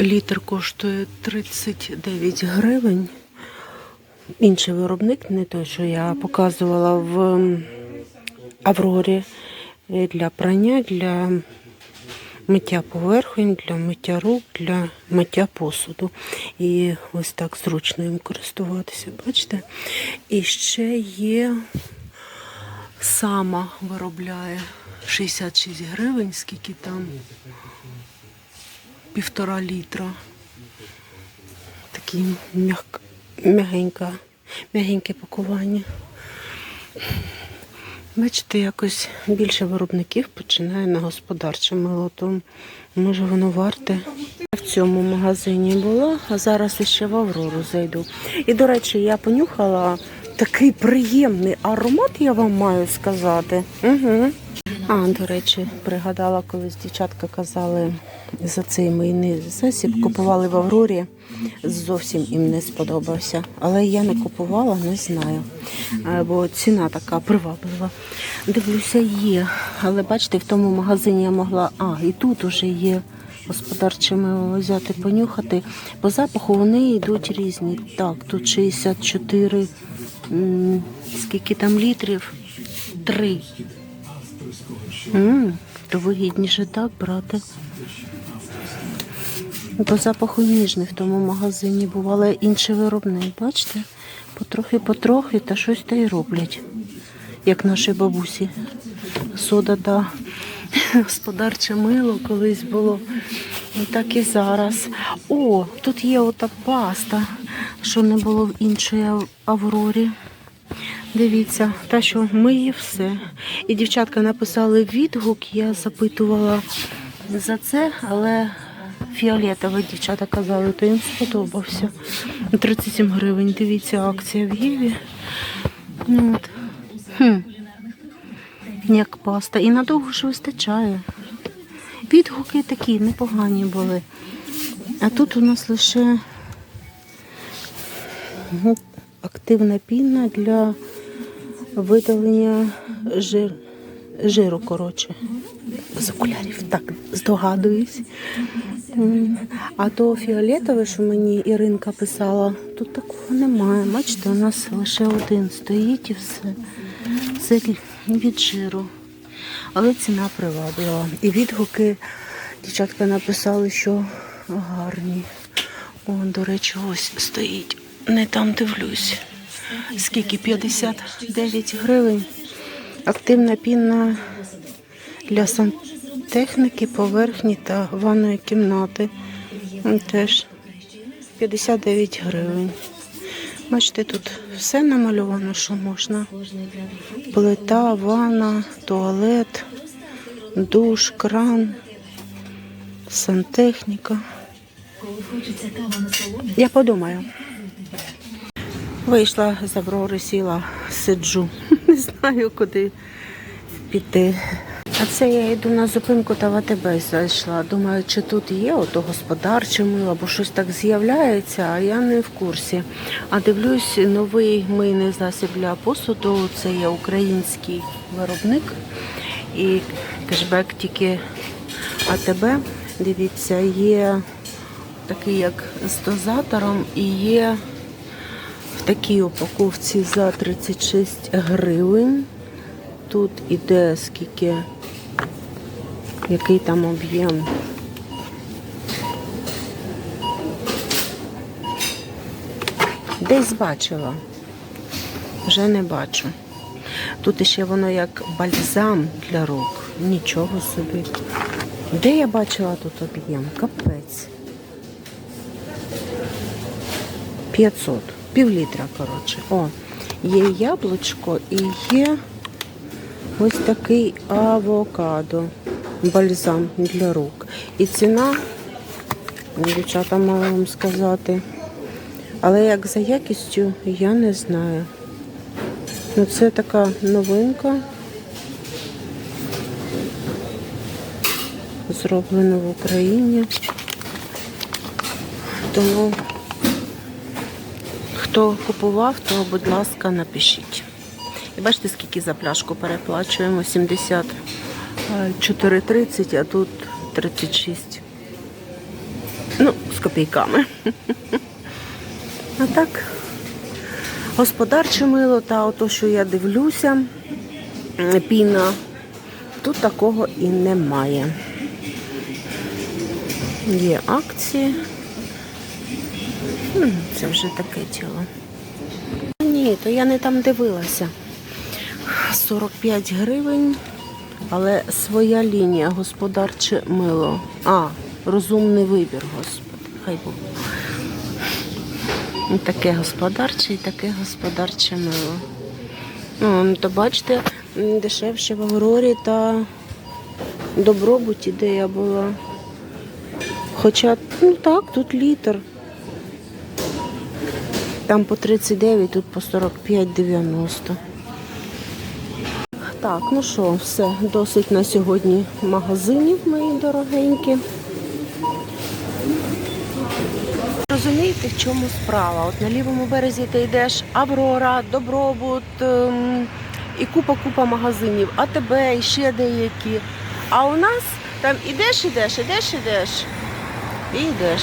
Літр коштує 39 гривень. Інший виробник, не той, що я показувала в Аврорі Е, для прання, для миття поверхонь, для миття рук, для миття посуду. І ось так зручно їм користуватися, бачите? І ще є сама виробляє 66 гривень, скільки там півтора літра. Такі м'ягеньке пакування. Бачите, якось більше виробників починає на господарче мило, то може воно варте. В цьому магазині була, а зараз іще в Аврору зайду. І, до речі, я понюхала такий приємний аромат, я вам маю сказати. Угу. А, до речі, пригадала, колись дівчатка казали за цей мийний засіб, купували в Аврорі. Зовсім їм не сподобався. Але я не купувала, не знаю. Бо ціна така приваблива. Дивлюся, є. Але бачите, в тому магазині я могла. А, і тут уже є господарче мило взяти, понюхати. По запаху вони йдуть різні. Так, тут 64. Скільки там літрів? Три. М, То вигідніше так брати. По запаху ніжний в тому магазині був, але інший виробник, бачите? Потрохи-потрохи та щось та й роблять, як наші бабусі. Сода та господарче мило колись було. І так і зараз. О, тут є ота паста, що не було в Ав- Аврорі. Дивіться, та що миє все. І дівчатка написали відгук, я запитувала за це, але фіолетовий дівчата казали, то їм сподобався. 37 гривень. Дивіться, акція в Єві. Ну, От. Хм. Як паста. І надовго ж вистачає. Відгуки такі непогані були. А тут у нас лише ну, активна піна для видалення жир, жиру, коротше. З окулярів, так, здогадуюсь. А то фіолетове, що мені Іринка писала, тут такого немає. Бачите, у нас лише один стоїть і все. Це від жиру. Але ціна приваблива. І відгуки дівчатка написали, що гарні. О, до речі, ось стоїть. Не там дивлюсь. Скільки? 59 гривень. Активна піна для сантехніки, поверхні та ванної кімнати. Теж 59 гривень. Бачите, тут все намальовано, що можна. Плита, ванна, туалет, душ, кран, сантехніка. Я подумаю. Вийшла з Аврори, сіла, сиджу. Не знаю, куди піти. А це я йду на зупинку та в АТБ зайшла. Думаю, чи тут є ото господарче мило, або щось так з'являється, а я не в курсі. А дивлюсь, новий мийний засіб для посуду. Це є український виробник. І кешбек тільки АТБ. Дивіться, є такий як з дозатором і є такій упаковці за 36 гривень. Тут іде скільки, який там об'єм. Десь бачила. Вже не бачу. Тут ще воно як бальзам для рук. Нічого собі. Де я бачила тут об'єм? Капець. 500. Пів літра, коротше. О, є яблучко і є ось такий авокадо. Бальзам для рук. І ціна, дівчата, мала вам сказати. Але як за якістю, я не знаю. Ну, це така новинка. Зроблено в Україні. Тому хто купував, то, будь ласка, напишіть. І бачите, скільки за пляшку переплачуємо? 74,30, а тут 36. Ну, з копійками. А так, господарче мило та ото, що я дивлюся, піна, тут такого і немає. Є акції. Це вже таке діло. Ні, то я не там дивилася. 45 гривень, але своя лінія, господарче мило. А, розумний вибір, господи, хай Бог. І Таке господарче і таке господарче мило. Ну, то бачите, дешевше в Аврорі та добробуті, де я була. Хоча, ну так, тут літр. Там по 39, тут по 45,90. Так, ну що, все, досить на сьогодні магазинів, мої дорогенькі. Розумієте, в чому справа? От на лівому березі ти йдеш Аврора, Добробут ем, і купа-купа магазинів, АТБ і ще деякі. А у нас там ідеш, ідеш, ідеш, ідеш і йдеш.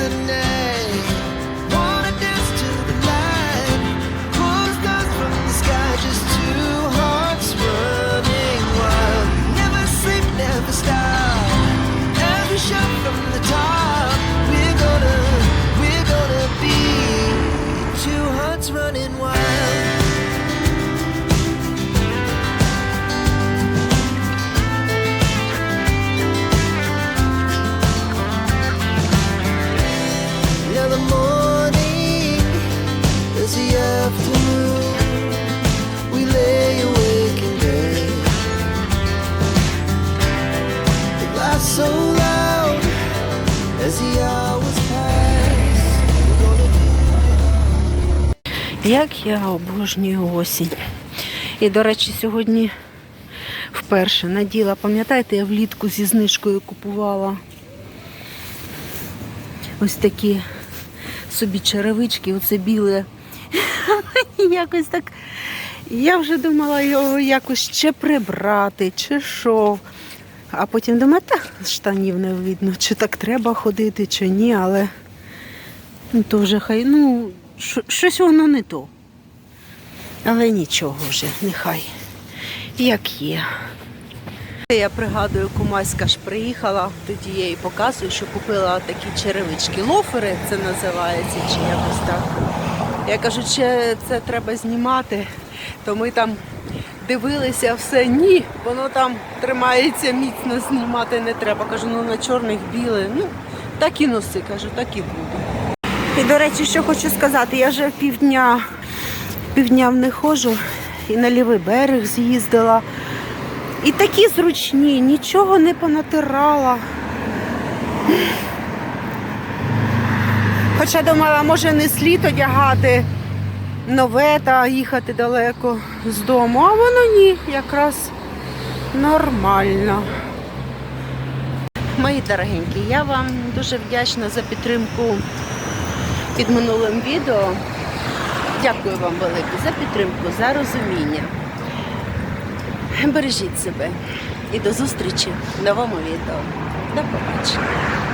The night, Як я обожнюю осінь. І, до речі, сьогодні вперше наділа, пам'ятаєте, я влітку зі знижкою купувала ось такі собі черевички, оце біле. Якось так. Я вже думала його якось ще прибрати, чи що. А потім думаю, та штанів не видно, чи так треба ходити, чи ні, але то вже хай, ну, щось воно не то. Але нічого вже, нехай. Як є. Я пригадую, кумаська ж приїхала, тоді я їй показую, що купила такі черевички. Лофери це називається, чи якось так. Я кажу, чи це треба знімати, то ми там дивилися все. Ні, воно там тримається міцно, знімати не треба. Кажу, ну на чорних біле. Ну, так і носи, кажу, так і буде. І, до речі, що хочу сказати, я вже півдня, півдня них ходжу і на лівий берег з'їздила. І такі зручні, нічого не понатирала. Хоча думала, може не слід одягати нове та їхати далеко з дому, а воно ні, якраз нормально. Мої дорогенькі, я вам дуже вдячна за підтримку під минулим відео. Дякую вам велике за підтримку, за розуміння. Бережіть себе і до зустрічі в новому відео. До побачення.